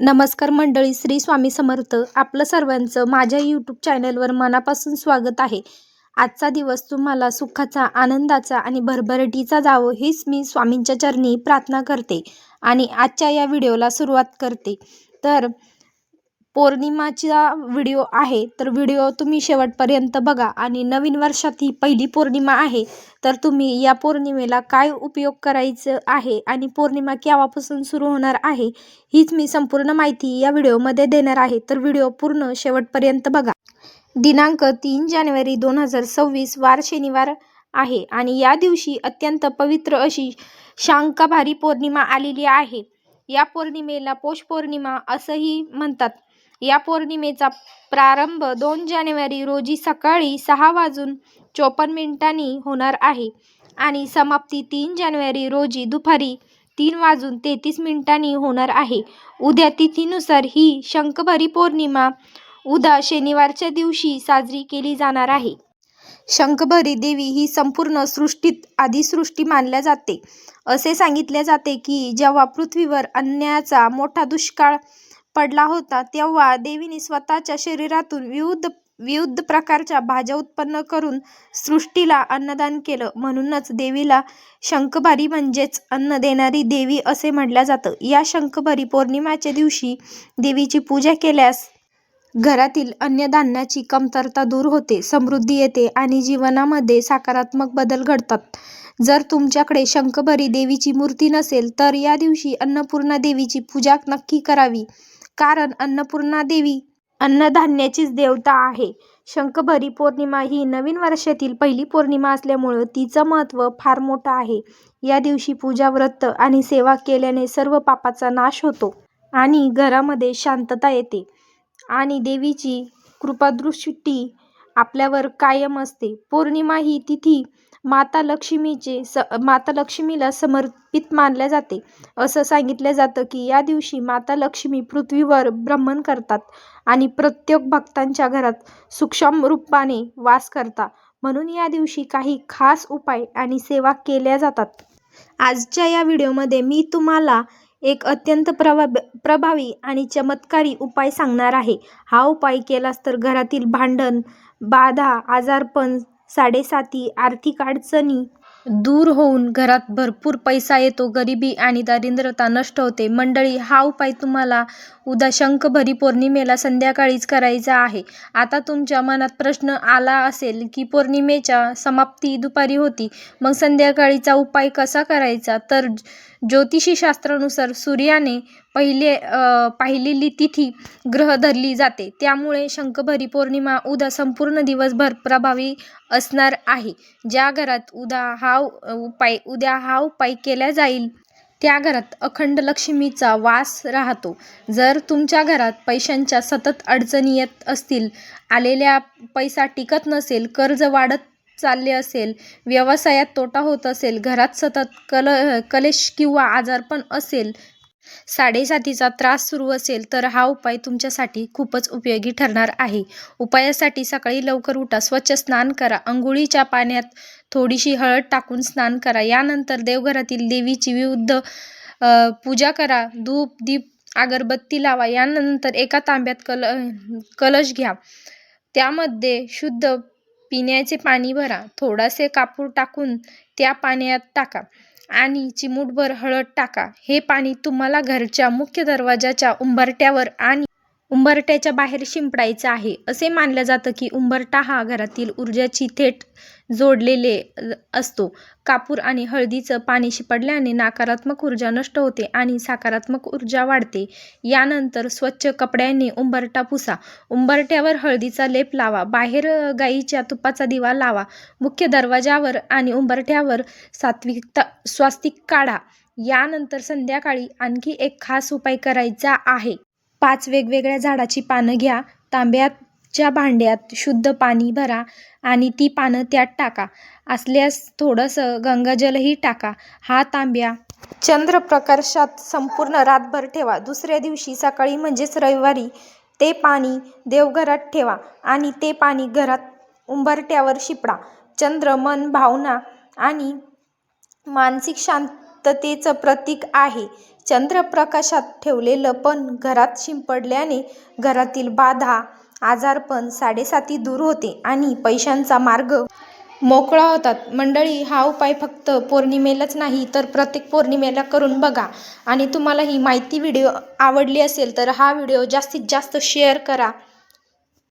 नमस्कार मंडळी श्री स्वामी समर्थ. आपलं सर्वांचं माझ्या यूट्यूब चॅनलवर मनापासून स्वागत आहे. आजचा दिवस तुम्हाला सुखाचा आनंदाचा आणि भरभरटीचा जावो हीच मी स्वामींच्या चरणी प्रार्थना करते आणि आजच्या या व्हिडिओला सुरुवात करते. तर पौर्णिमाचा व्हिडिओ आहे तर व्हिडिओ तुम्ही शेवटपर्यंत बघा. आणि नवीन वर्षात ही पहिली पौर्णिमा आहे तर तुम्ही या पौर्णिमेला काय उपयोग करायचं आहे आणि पौर्णिमा केव्हापासून सुरू होणार आहे हीच मी संपूर्ण माहिती या व्हिडिओमध्ये देणार आहे. तर व्हिडिओ पूर्ण शेवटपर्यंत बघा. दिनांक तीन जानेवारी दोन हजार सव्वीस वार शनिवार आहे आणि या दिवशी अत्यंत पवित्र अशी शांकाभारी पौर्णिमा आलेली आहे. या पौर्णिमेला पौष पौर्णिमा असंही म्हणतात. या पौर्णिमेचा प्रारंभ दोन जानेवारी रोजी सकाळी सहा वाजून चोपन्न मिनिटांनी होणार आहे आणि समाप्ती तीन जानेवारी रोजी दुपारी तीन वाजून तेहतीस मिनिटांनी होणार आहे. उद्या तिथीनुसार ही शंखभरी पौर्णिमा उद्या शनिवारच्या दिवशी साजरी केली जाणार आहे. शंखभरी देवी ही संपूर्ण सृष्टीत आदिसृष्टी मानल्या जाते. असे सांगितले जाते की जेव्हा पृथ्वीवर अन्यायाचा मोठा दुष्काळ पडला होता तेव्हा देवीने स्वतःच्या शरीरातून विविध विविध प्रकारच्या भाज्या उत्पन्न करून सृष्टीला अन्नदान केलं. म्हणूनच देवीला शंखभरी म्हणजेच अन्न देणारी देवी असे म्हटलं जातं. या शंखभरी पौर्णिमाच्या दिवशी देवीची पूजा केल्यास घरातील अन्नधान्याची कमतरता दूर होते समृद्धी येते आणि जीवनामध्ये सकारात्मक बदल घडतात. जर तुमच्याकडे शंखभरी देवीची मूर्ती नसेल तर या दिवशी अन्नपूर्णा देवीची पूजा नक्की करावी. कारण अन्नपूर्णा देवी अन्नधान्याचीच देवता आहे. शंखभरी पौर्णिमा ही नवीन वर्षातील पहिली पौर्णिमा असल्यामुळं तिचं महत्त्व फार मोठं आहे. या दिवशी पूजा व्रत आणि सेवा केल्याने सर्व पापाचा नाश होतो आणि घरामध्ये शांतता येते आणि देवीची कृपादृष्टी आपल्यावर कायम असते. पौर्णिमा ही तिथी माता लक्ष्मीचे स माता लक्ष्मीला समर्पित मानले जाते. असं सांगितलं जातं की या दिवशी माता लक्ष्मी पृथ्वीवर भ्रमण करतात आणि प्रत्येक भक्तांच्या घरात सूक्ष्म रूपाने वास करतात. म्हणून या दिवशी काही खास उपाय आणि सेवा केल्या जातात. आजच्या या व्हिडिओमध्ये मी तुम्हाला एक अत्यंत प्रभा प्रभावी आणि चमत्कारी उपाय सांगणार आहे. हा उपाय केलास तर घरातील भांडण बाधा आजारपण साडेसाती आर्थिक अडचणी दूर होऊन घरात भरपूर पैसा येतो गरिबी आणि दारिद्र्यता नष्ट होते. मंडळी हा उपाय तुम्हाला उद्या शंखभरी पौर्णिमेला संध्याकाळीच करायचा आहे. आता तुमच्या मनात प्रश्न आला असेल की पौर्णिमेच्या समाप्ती दुपारी होती. मग संध्याकाळीचा उपाय कसा करायचा? तर ज्योतिषी शास्त्रानुसार सूर्याने पहिले पाहिलेली तिथी ग्रह धरली जाते. त्यामुळे शंखभरी पौर्णिमा उद्या संपूर्ण दिवसभर प्रभावी असणार आहे. ज्या घरात उद्या हा उपाय उद्या हा उपाय केला जाईल त्या घरात अखंड लक्ष्मीचा वास राहतो. जर तुमच्या घरात पैशांच्या सतत अडचणी येत असतील आलेल्या पैसा टिकत नसेल कर्ज वाढत चालले असेल व्यवसायात तोटा होत असेल घरात सतत कल कलेश किंवा आजारपण असेल साडेसातीचा त्रास सुरू असेल तर हा उपाय तुमच्यासाठी खूपच उपयोगी ठरणार आहे. उपायासाठी सकाळी लवकर उठा स्वच्छ स्नान करा अंघोळीच्या पाण्यात थोडीशी हळद टाकून स्नान करा. यानंतर देवघरातील देवीची विविध पूजा करा धूप दीप अगरबत्ती लावा. यानंतर एका तांब्यात कल कलश घ्या. त्यामध्ये शुद्ध पिण्याचे पाणी भरा. थोडासे कापूर टाकून त्या पाण्यात टाका आणि चिमूटभर हळद टाका. हे पाणी तुम्हाला घरच्या मुख्य दरवाजाच्या उंबरट्यावर आणि उंबरट्याच्या बाहेर शिंपडायचं आहे. असे मानलं जातं की उंबरटा हा घरातील ऊर्जाची थेट जोडलेले असतो. कापूर आणि हळदीचं पाणी शिपडल्याने नकारात्मक ऊर्जा नष्ट होते आणि सकारात्मक ऊर्जा वाढते. यानंतर स्वच्छ कपड्याने उंबरटा पुसा. उंबरट्यावर हळदीचा लेप लावा. बाहेर गाईच्या तुपाचा दिवा लावा. मुख्य दरवाजावर आणि उंबरट्यावर सात्विकता स्वास्तिक काढा. यानंतर संध्याकाळी आणखी एक खास उपाय करायचा आहे. पाच वेगवेगळ्या झाडाची पानं घ्या तांब्याच्या भांड्यात शुद्ध पाणी भरा आणि ती पानं त्यात टाका. असल्यास थोडंसं गंगाजलही टाका. हा तांब्या चंद्रप्रकाशात संपूर्ण रातभर ठेवा. दुसऱ्या दिवशी सकाळी म्हणजेच रविवारी ते पाणी देवघरात ठेवा आणि ते पाणी घरात उंबरट्यावर शिपडा. चंद्र मन भावना आणि मानसिक शांत शांततेचं प्रतीक आहे. चंद्रप्रकाशात ठेवलेलं पण घरात शिंपडल्याने घरातील बाधा आजारपण साडेसाती दूर होते आणि पैशांचा मार्ग मोकळा होतात. मंडळी हा उपाय फक्त पौर्णिमेलाच नाही तर प्रत्येक पौर्णिमेला करून बघा. आणि तुम्हाला ही माहिती व्हिडिओ आवडली असेल तर हा व्हिडिओ जास्तीत जास्त शेअर करा.